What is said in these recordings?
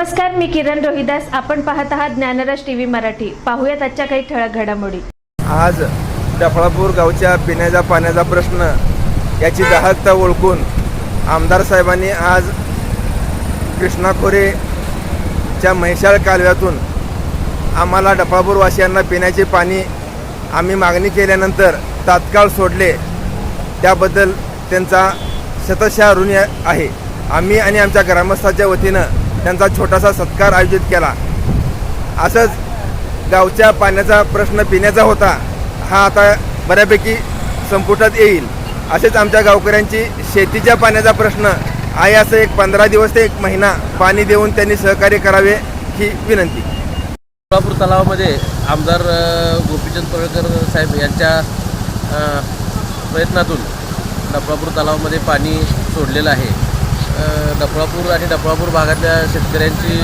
नमस्कार मी किरण रोहिदास. आपण पाहत आहात ज्ञानराज टी व्ही मराठी. पाहूयात आजच्या काही ठळक घडामोडी. आज डफळापूर गावच्या पिण्याच्या पाण्याचा प्रश्न याची दाहकता ओळखून आमदार साहेबांनी आज कृष्णा खोरेच्या म्हैसाळ कालव्यातून आम्हाला डफळापूरवासियांना पिण्याचे पाणी आम्ही मागणी केल्यानंतर तात्काळ सोडले. त्याबद्दल त्यांचा शतशः ऋणी आहे. आम्ही आणि आमच्या ग्रामस्थाच्या वतीनं त्यांचा छोटासा सत्कार आयोजित केला. असंच गावच्या पाण्याचा प्रश्न पिण्याचा होता हा आता बऱ्यापैकी संपुटात येईल. असेच आमच्या गावकऱ्यांची शेतीच्या पाण्याचा प्रश्न आहे असं एक पंधरा दिवस ते एक महिना पाणी देऊन त्यांनी सहकार्य करावे ही विनंती. सोलापूर तलावामध्ये आमदार गोपीचंद पडळकर साहेब यांच्या प्रयत्नातून डफळापूर तलावामध्ये पाणी सोडलेलं आहे. डफळापूर आणि डफळापूर भागातल्या शेतकऱ्यांची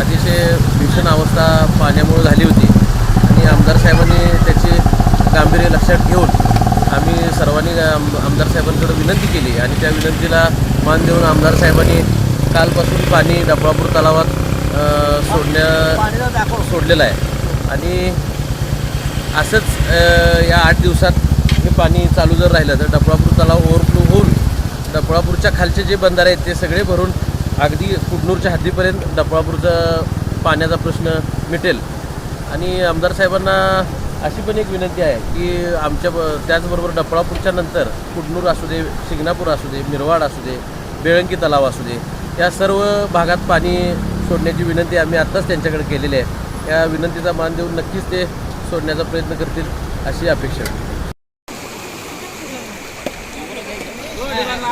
अतिशय भीषण अवस्था पाण्यामुळे झाली होती. आणि आमदार साहेबांनी त्याची गांभीर्य लक्षात घेऊन आम्ही सर्वांनी आमदार साहेबांकडे विनंती केली आणि त्या विनंतीला मान देऊन आमदार साहेबांनी कालपासून पाणी डफळापूर तलावात सोडण्या सोडलेलं आहे. आणि असंच या आठ दिवसात हे पाणी चालू जर राहिलं तर डफळापूर तलाव ओव्हरफ्लो होऊन डफळापूरच्या खालचे जे बंधारे आहेत ते सगळे भरून अगदी कुडनूरच्या हद्दीपर्यंत डफळापूरचा पाण्याचा प्रश्न मिटेल. आणि आमदार साहेबांना अशी पण एक विनंती आहे की आमच्या ब त्याचबरोबर डफळापूरच्या नंतर कुडनूर असू दे शिंगणापूर असू दे मिरवाड असू दे बेळंकी तलाव असू दे या सर्व भागात पाणी सोडण्याची विनंती आम्ही आत्ताच त्यांच्याकडे केलेली आहे. या विनंतीचा मान देऊन नक्कीच ते सोडण्याचा प्रयत्न करतील अशी अपेक्षा